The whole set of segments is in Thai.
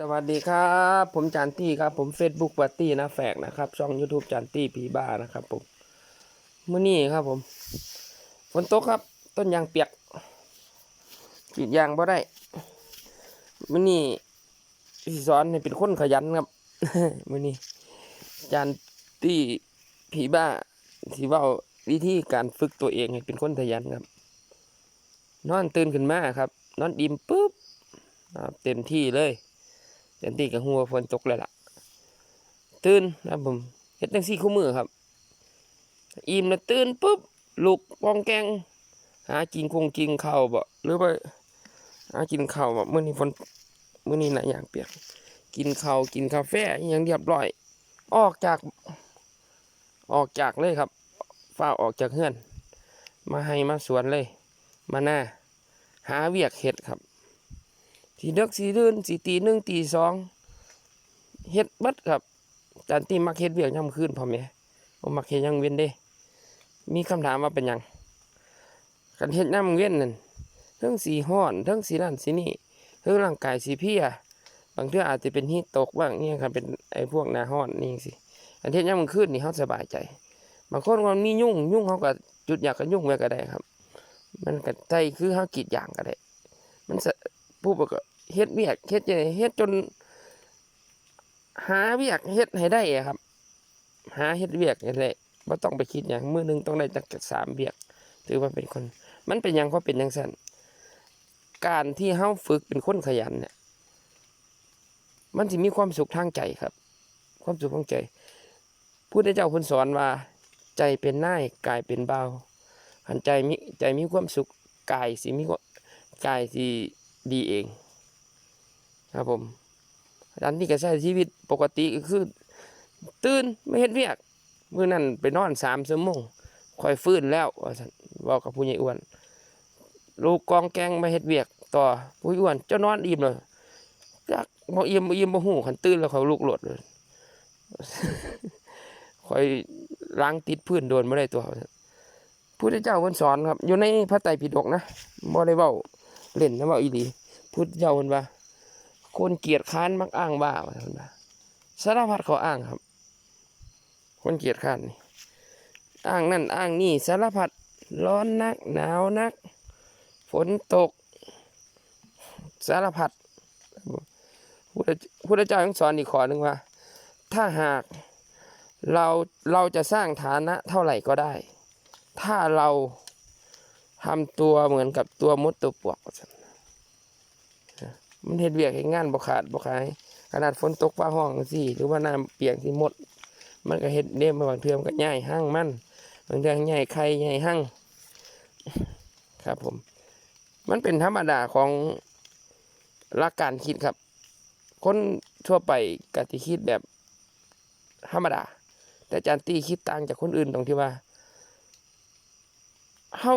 สวัสดีครับ ผมจานตี้ครับ ผม Facebook ปาร์ตี้นะแฝกนะครับ ช่อง YouTube จานตี้ผีบ้านะครับ ผมเมื่อนี้ครับ ผมฝนตกครับ ต้นยางเปียกกรีดยางบ่ได้เมื่อนี้พี่สอนให้เป็นคนขยันครับเมื่อนี้จานตี้ผีบ้าที่ว่าวิธีการฝึกตัวเองให้เป็นคนขยันครับ นอนตื่นขึ้นมาครับ นอนอิ่มปุ๊บเต็มที่เลย เต็มที่กับหัวฝนตกเลยล่ะ ตื่นนะผมเฮ็ดจังซี่คู่มือครับอิ่มแล้วตื่นปุ๊บลุกปองแกง หากินคงกินข้าวบ่หรือว่าหากินข้าวบ่มื้อนี้ฝนเมื้อนี้น่ะอย่างเปียกกินข้าวกินกาแฟอหยังเรียบร้อย ออกจากออกจากเลยครับฟ้าออกจากเฮือน มาให้มาสวนเลย มาหน้า หาเวียกเฮ็ดครับ สีเดึกสีเดินสีตีหนึ่งตีสองเฮ็ดบัดครับจานตีมักเฮ็ดเวียกย่ำคืนพอไหมผมมักเฮ็ดยังเว้นเด้ มีคำถามว่าเป็นยังกันเฮ็ดย่ำเว้นนั่นเทั้งสีห้อนเทั้งสีนั่นสีนี่เทั้งร่างกายสีเพียบางเทื่ออาจจะเป็นฮีตตกบ้างนี่ครับเป็นไอ้พวกหนาห้อนนี่สิอันเฮ็ดย่ำคืนนี่เขาสบายใจบางคนมันมียุ่งยุ่งเขาก็จุดอยากก็ยุ่งไว้ก็ได้ครับ มันก็ใจคือเขากีดอย่างก็ได้ มันสะผู้ ประกอบเฮ็ดเวียกเฮ็ดจังไดเฮ็ดจน หาเวียกเฮ็ดให้ได้ครับ หาเฮ็ดเวียกนี่แหละบ่ต้องไปคิดหยังมือหนึงต้องได้จักสามเวียก ถือว่าเป็นคน มันเป็นยังเพราะเป็นจังซั่นการที่เฮาฝึกเป็นคนขยันเนี่ยมันสิมีความสุขทางใจครับ ความสุขทางใจพุทธเจ้าเพิ่นสอนว่าใจเป็นนายกายเป็นเบาหันใจมีใจมีความสุขกายสิมีความกายสิ ดีเอง ครับผมอันที่ก็ใช้ชีวิตปกติก็คือ ตื่นไม่เห็นเวียกเมื้อนั้นไปนอนสามชั่วโมงค่อยฟื้นแล้วบอกกับผู้ใหญ่อ้วน ลูกกองแกงมาเฮ็ดเวียก ต่อผู้ใหญ่อ้วนเจ้านอนอิ่มเลยจักบ่อิ่มบ่อิ่มบ่ฮู้คันตื่นแล้วเขาลุกโลดเลยคอยล้างติดพื้นโดนบ่ได้ตัวพุทธเจ้าเพิ่นสอนครับ อยู่ในพระไตรปิฎกนะบ่ได้เว้า เล่นนะว่าอีหลีพุทธเจ้าคนว่าคนเกียจค้านมักอ้างบ้าคนว่าสารพัดเขาอ้างครับ คนเกียจค้านนี่อ้างนั่นอ้างนี่สารพัดร้อนนัก หนาวนัก ฝนตก สารพัดพุทธพุทธเจ้ายังสอนอีกข้อหนึ่งว่า ถ้าหากเราเราจะสร้างฐานะเท่าไหร่ก็ได้ ถ้าเรา ทำตัวเหมือนกับตัวมดตัวปวกมันเห็ดเวียกเห็ดงานบ่ขาดบ่ขาย ขนาดฝนตกฟ้าห้องสิหรือว่าน้ำเปียกสิหมด มันก็เห็ดเด้มบางเทือมนก็ย่ายหั่งมันบางเทื่อย่ายไข่ย่ายหั่งครับผม มันเป็นธรรมดาของหลักการคิดครับ คนทั่วไปกติคิดแบบธรรมดา แต่จารย์ตี้คิดต่างจากคนอื่นตรงที่ว่าเฮา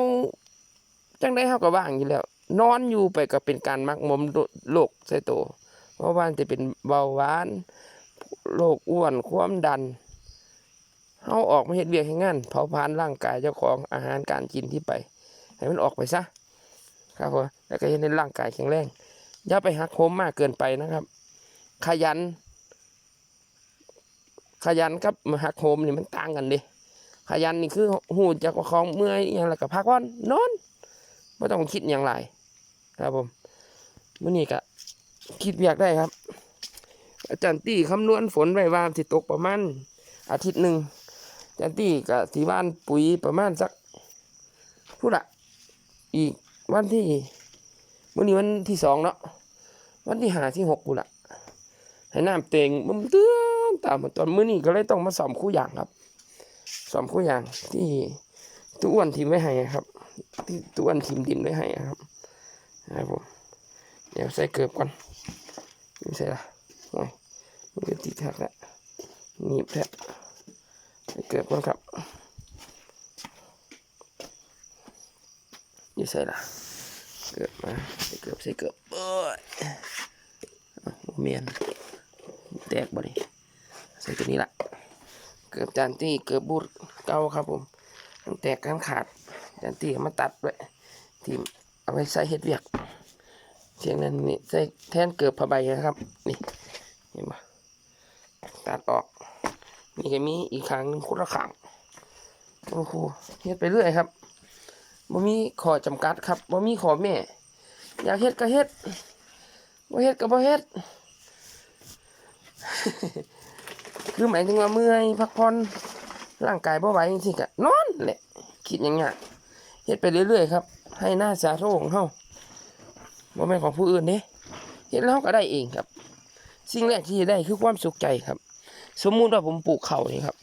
จังได้เฮาก็ว่างอยู่แล้ว นอนอยู่ไปก็เป็นการมักมมโรคใส่ตัวเพราะว่าจะเป็นเบาหวานโรคอ้วนความดันเฮาออกมาเฮ็ดเวียกให้งานเผาผลาญร่างกายเจ้าของอาหารการกินที่ไป ให้มันออกไปซะครับผมแล้วก็เฮ็ดให้ร่างกายแข็งแรงอย่าไปหักโหมมากเกินไปนะครับ ขยัน ขยันกับหักโหมนี่มันต่างกันดิขยันนี่คือหูจากว่าของเมื่อยอย่างไรก็พักวันนอน ไม่ต้องคิดอย่างไรครับผมมื่อนี้ก็คิดอยากได้ครับ อาจารย์ตี้คำนวณฝนไว้ว่าสิตกประมาณอาทิตย์หนึ่งอาจารย์ตี้กับที่บ้านปุ๋ยประมาณสักพูดละอีกวันที่มื่อนี้วันที่สองเนาะวันที่หาที่หกกูละให้น้ำเต็งมันเตือนตามมาตอนมื่อนี้ก็เลยต้องมาสอมคู่อย่างครับสอมคู่อย่างที่ตู้อ้วนทีมไว้ให้ครับ ที่ตู้อ้วนทีมดินไว้ให้ครับนะครับผมเดี๋ยวใส่เกือบก่อนไม่ใส่ละโอ้ยมันก็ติดแท็กแล้วหนีบแท็กใส่เกือบก่อนครับนี่ใส่ละเกือบมาใส่เกือบใส่เกือบเอ้ยเอเมียนแตกบ่นี่ใส่ตัวนี้ละเกือบจานตี้เกือบบูดเก่าครับผมแตกกันขาด จานตีมาตัดไว้ทีมเอาไปใส่เห็ดเวียกเสียงนั้นนี่ใส่แทนเกือบผ้าใบนะครับ นี่เห็นปะตัดออก นี่ก็มีอีกครั้งหนึงคุละขังโอ้โหเฮ็ดไปเรื่อยครับบ่มีขอจำกัดครับบ่มีขอแม่อยากเฮ็ดก็เฮ็ดบ่เฮ็ดก็บ่เฮ็ด คือหมายถึงว่าเมื่อยพักผ่อนร่างกายบ่ไหวจริงๆก็นอนแหละคิดอย่างเงี้ย เฮ็ดไปเรื่อยๆครับ ให้หน้าสาโทของเฮาบ่แม่นของผู้อื่นเด้เฮ็ดแล้วเราก็ได้เองครับ สิ่งแรกที่จะได้คือความสุขใจครับ สมมุติว่าผมปลูกข้าวนี่ครับ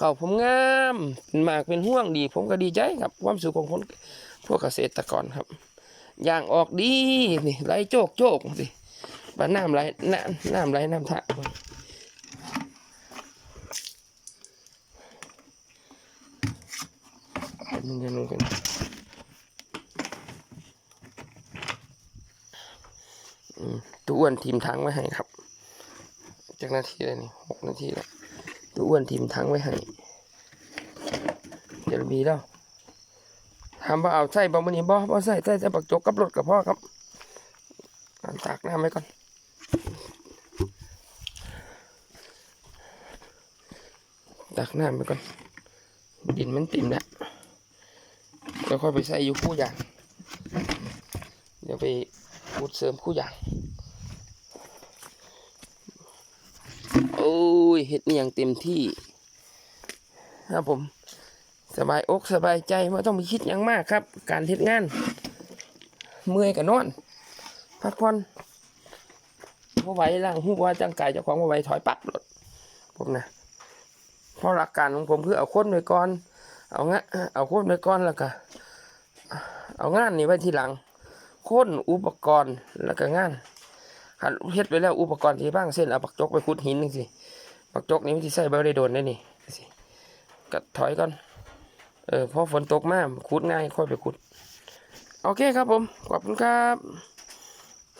ข้าวผมงามเป็นหมากเป็นห่วงดี ผมก็ดีใจครับ ความสุขของคนพวกเกษตรกรครับอย่างออกดีนี่ไหลโจกโจกสิบ้านน้ำไหลน้ำน้ำไหลน้ำท่า มึงจะลงกันตัวอ้วนทีมทั้งไว้ให้ครับ จากนาทีแล้วนี่หกนาทีแล้วตัวอ้วนทีมทั้งไว้ให้ เดี๋ยวมีแล้วทำบ่เอาใส่บ่มันนี่บ่บ่ใส่ใส่แต่ปักจกกับรถกับพ่อครับตากน้ำไว้ก่อนตากน้ำไว้ก่อน ดินมันเต็มแล้ว แล้วค่อยไปใส่อยู่คู่อย่าง เดี๋ยวไปพูดเสริมคู่อย่าง โอ้ยเห็ดนี่อย่างเต็มที่ครับผม สบายอกสบายใจไม่ต้องไปคิดอย่างมากครับ การเฮ็ดงาน เมื่อยกับนอน พักผ่อนพอไหวล่างหูว่าจังกายเจ้าของพอไหวถอยปั๊บรถผมนะเพราะหลักการของผมคือเอาคนไว้ก่อน เอางะเอาคนไว้ก่อนแล้วก็เอางานนี่ไว้ทีหลังคนอุปกรณ์แล้วก็งานหัดเฮ็ดไปแล้วอุปกรณ์ที่บ้างเส้นเอาปักจกไปขุดหินนึงสิปักจกนี้มันที่ใส่เบลได้โดนได้นี่สิก็ถอยก่อนเออพอฝนตกมากขุดง่ายค่อยไปขุด โอเคครับผม ขอบคุณครับ